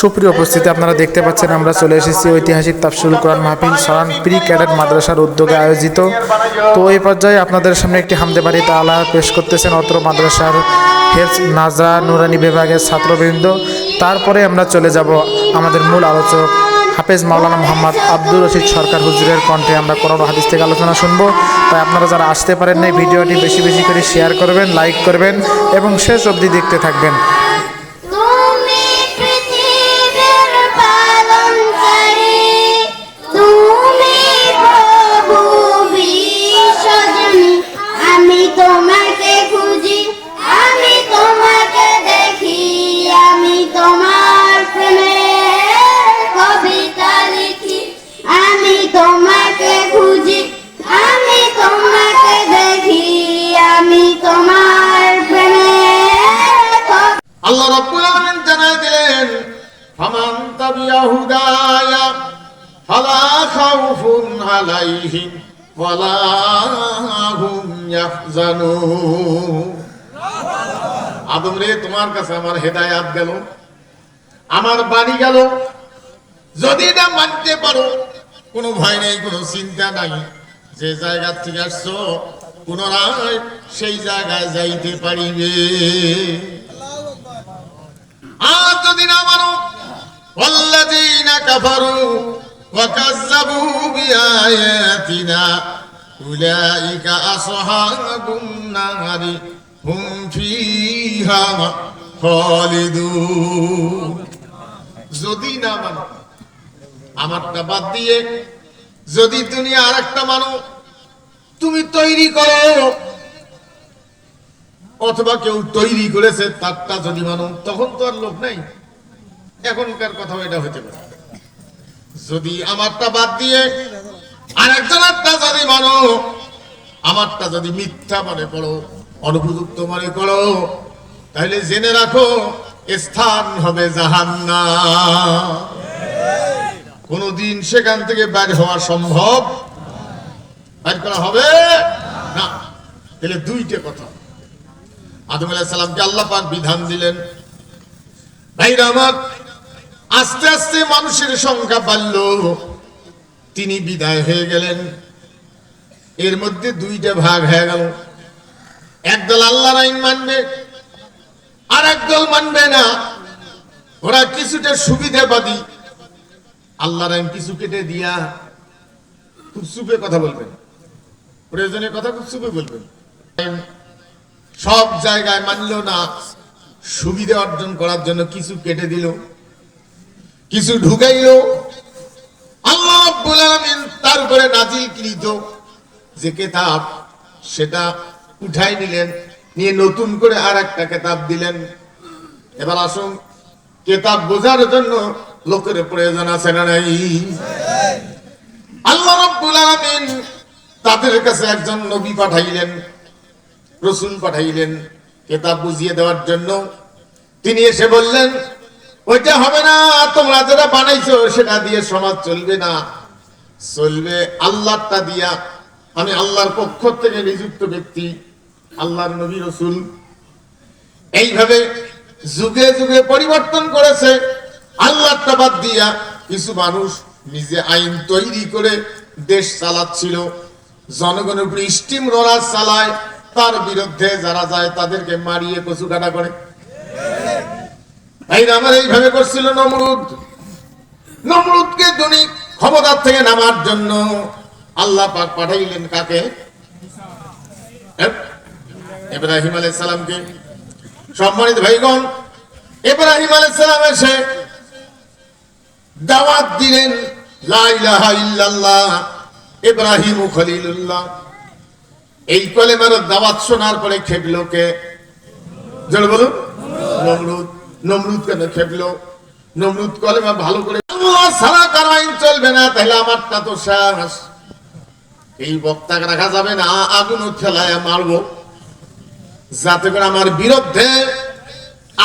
সুপ্রিয় উপস্থিতি, আপনারা দেখতে পাচ্ছেন আমরা চলে এসেছি ঐতিহাসিক তাফসিরুল কোরআন মাহফিল সরান প্রি ক্যাডেট মাদ্রাসার উদ্যোগে আয়োজিত। তো এই পর্যায়ে আপনাদের সামনে একটি হামদে বাড়ি তালা পেশ করতেছেন অত্র মাদ্রাসার হেফ নাজরা নুরানি বিভাগের ছাত্রবৃন্দ। তারপরে আমরা চলে যাব আমাদের মূল আলোচক হাফেজ মাওলানা মোহাম্মদ আব্দুর রশিদ সরকার হুজুরের কণ্ঠে। আমরা ও হাদিস থেকে আলোচনা শুনব। তাই আপনারা যারা আসতে পারেন নাই, ভিডিওটি বেশি বেশি করে শেয়ার করবেন, লাইক করবেন এবং শেষ অবধি দেখতে থাকবেন। ফামান তাবিয়া হুদায়া ফালা খাউফুন আলাইহিম ওয়ালা হুম ইয়াহজানুন আদম রে তোমার কাছে আমার হেদায়াত গেল আমার বাণী গেল যদি না মানতে পারো কোনো ভয় নেই কোনো চিন্তা নাই যে জায়গা থেকে আসছো পুনরায় সেই জায়গায় যাইতে পারিবে আর যদি না মানো والذين كفروا وكذبوا بآياتنا أولئك أصحاب النار هم فيها خالدون যদি না মানো আমারটা বাদ দিয়ে যদি তুমি আর একটা মানো তুমি তৈরি করো অথবা কেউ তৈরি করেছে তারটা যদি মানো তখন তো আর লোক নাই এখনকার কথা এটা হতে পারে যদি আমারটা বাদ দিয়ে আরেকজনেরটা যদি মানো আমারটা যদি মিথ্যা মনে করো, অনুপযুক্ত মনে করো, তাহলে জেনে রাখো স্থান হবে জাহান্না কোনদিন সেখান থেকে বাইর হওয়া সম্ভব? বাইর করা হবে? না। তাহলে দুইটা কথা। আদম আলাহ সালামকে আল্লাহ পাক বিধান দিলেন, ভাইরা আমার আস্তে আস্তে মানুষের সংখ্যা বাড়ল। তিনি বিদায় হয়ে গেলেন। এর মধ্যে দুইটা ভাগ হয়ে গেল। একদল আল্লাহর আইন মানবে আর একদল মানবে না। ওরা কিছুটা সুবিধাবাদী। আল্লাহর আইন কিছু কেটে দিয়া খুব সুপে কথা বলবেন। প্রয়োজনের কথা খুব সুপে বলবেন। সব জায়গায় মানল না। সুবিধা অর্জন করার জন্য কিছু কেটে দিল। কিছু ঢুকাইল। আল্লাহ আলামিন তার উপরে নাজিলকৃত যে কেতাব সেটা উঠাই নিলেন, নিয়ে নতুন করে আর একটা কেতাব দিলেন। এবার আসুন, কেতাব বোঝার জন্য লোকের প্রয়োজন আছে না নাই? আল্লাহ রাব্বুল আলামিন তাদের কাছে একজন নবী পাঠাইলেন, রসুল পাঠাইলেন কেতাব বুঝিয়ে দেওয়ার জন্য। তিনি এসে বললেন ওইটা হবে না, তোমরা যেটা বানাইছো সেটা দিয়ে সমাজ চলবে না। চলবে আল্লাহটা দিয়া। আমি আল্লাহর পক্ষ থেকে নিযুক্ত ব্যক্তি, আল্লাহর নবী রসুল। এইভাবে যুগে যুগে পরিবর্তন করেছে আল্লাহটা বাদ দিয়া কিছু মানুষ নিজে আইন তৈরি করে দেশ চালাচ্ছিল। জনগণের উপরে স্টিম রোলার চালায়, তার বিরুদ্ধে যারা যায় তাদেরকে মারিয়ে কচু কাটা করে। এই আমার এইভাবে করছিল নমরুদ। নমরুদকে দুনি ক্ষমতার থেকে নামার জন্য আল্লাহ পাক পাঠাইলেন কাকে? আলাইহিস সালামকে সম্মানিত ভাইগণ আলাইহিস সালাম এসে দাওয়াত দিলেন, লা ইলাহা ইল্লাল্লাহ, ইব্রাহিম খলিলুল্লাহ। এই কলেমার দাওয়াত শোনার পরে খেপলো কে? বলুন। নমরুদ। নমরুদ কেন খেপলো। নমরুদ কলেমা ভালো করে চলবে না, তাহলে আমারটা তো শেষ। এই বক্তাকে রাখা যাবে না, আগুন খেলায় মারবো। যাতে করে আমার বিরুদ্ধে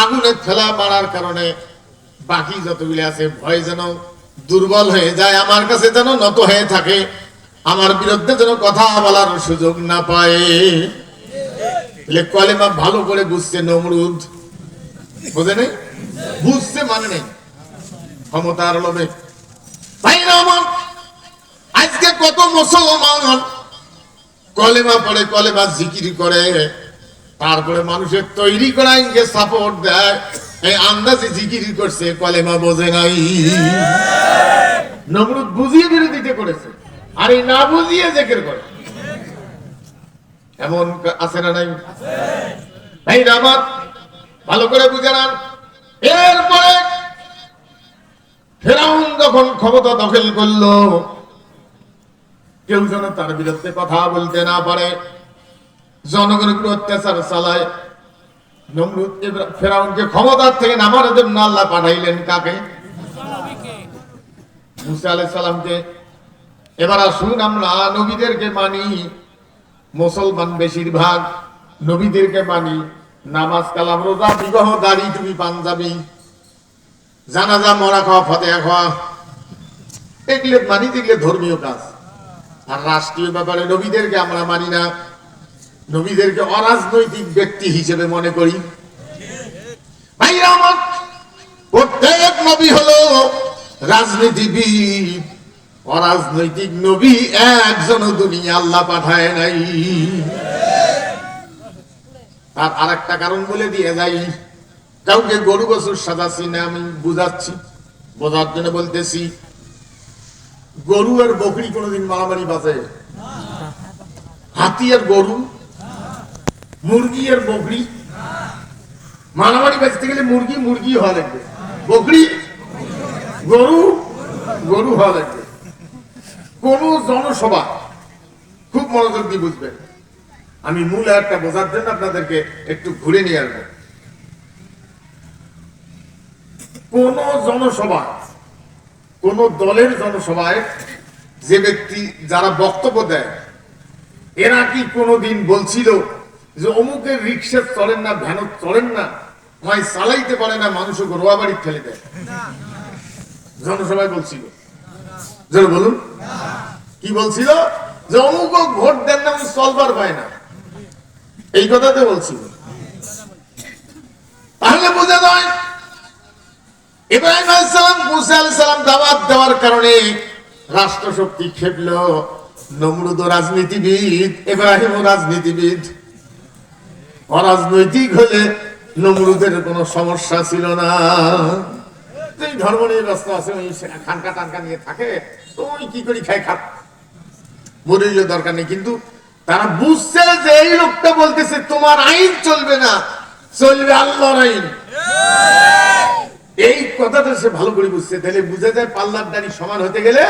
আগুনের খেলা মারার কারণে বাকি যতগুলি আছে, ভয় যেন দুর্বল হয়ে যায়, আমার কাছে যেন নত হয়ে থাকে, আমার বিরুদ্ধে যেন কথা বলার সুযোগ না পায়। কলেমা ভালো করে বুঝছে নমরুদ। নেই? বুঝছে মানে নেই। ক্ষমতার লোভে। আজকে কত মুসলমান কলেমা পড়ে কলেমা করে, তারপরে মানুষের তৈরি করা সাপোর্ট দেয়। এই আন্দাজে জিকির করছে, কলেমা বোঝে নাই। নমরুদ বুঝিয়ে বিরোধিতা করেছে। আর এই না বুঝিয়ে জেকের করে। এমন আছে না নাই? ভাই আমার ভালো করে বুঝে নেন। এরপরে ফেরাউন যখন ক্ষমতা দখল করল, কেউ যেন তার বিরুদ্ধে কথা বলতে না পারে। জনগণের উপর অত্যাচার চালায়। নমরুদ ফেরাউনকে ক্ষমতার থেকে নামার জন্য আল্লাহ পাঠাইলেন কাকে? মুসা আলাইহিস সালামকে। এবার আসুন আমরা নবীদেরকে মানি, মুসলমান বেশিরভাগ নবীদেরকে মানি। নামাজ কালাম, রোজা বিবাহ, দাড়ি তুমি পাঞ্জাবি, জানাজা, মরা খাওয়া, ফতেহা খাওয়া, এগুলো মানি যেগুলো ধর্মীয় কাজ। আর রাষ্ট্রীয় ব্যাপারে নবীদেরকে আমরা মানি না। নবীদেরকে অরাজনৈতিক ব্যক্তি হিসেবে মনে করি। প্রত্যেক নবী হলো রাজনীতিবিদ। অরাজনৈতিক নবী একজন দুনিয়া আল্লাহ পাঠায় নাই। আর আর একটা কারণ বলে দিয়ে যাই। কাউকে গরু বছর সাজাচ্ছি না, আমি বুঝাচ্ছি। বোঝার জন্য বলতেছি, গরু আর বকরি কোনোদিন মারামারি বাজে হাতি আর গরু, মুরগি আর বকরি, মারামারি বাঁচতে গেলে মুরগি মুরগি হওয়া লাগবে। বকরি, গরু গরু হওয়া লাগবে। কোন জনসভা, খুব মনোযোগ দিয়ে বুঝবেন। আমি মূল একটা বোঝার জন্য আপনাদেরকে একটু ঘুরে নিয়ে আসব। কোন জনসভা কোন দলের জনসভায় যে ব্যক্তি যারা বক্তব্য দেয়, এরা কি কোনোদিন বলছিল যে অমুকের রিক্সা চলেন না ভ্যান চলেন না মাই চালাইতে পারে না মানুষকে রোয়া বাড়ি ফেলে দেয়? জনসভায় বলছিল। বলুন। কি বলছিল? যে অমুক ভোট দেন না চলবার পায় না। এই কথাতে বলছি। তাহলে বোঝা যায় ইব্রাহিম আলাইসালাম মুসা দাওয়াত দেওয়ার কারণে রাষ্ট্রশক্তি খেপল, নমরুদ রাজনীতিবিদ, ইব্রাহিম রাজনীতিবিদ। অরাজনৈতিক হলে নমরুদের কোনো সমস্যা ছিল না। এই ধর্ম নিয়ে ব্যস্ত আছে, ওই খানকা টানকা নিয়ে থাকে, তো ওই কি করি খাই খাক। মরিলে দরকার নেই, কিন্তু তারা বুঝছে যে এই লোকটা বলতেছে তোমার আইন চলবে না চলবে আল্লাহর আইন। এই কথাটা সে ভালো করে বুঝছে। তাহলে বুঝে যায় পাল্লার দাড়ি সমান হতে গেলে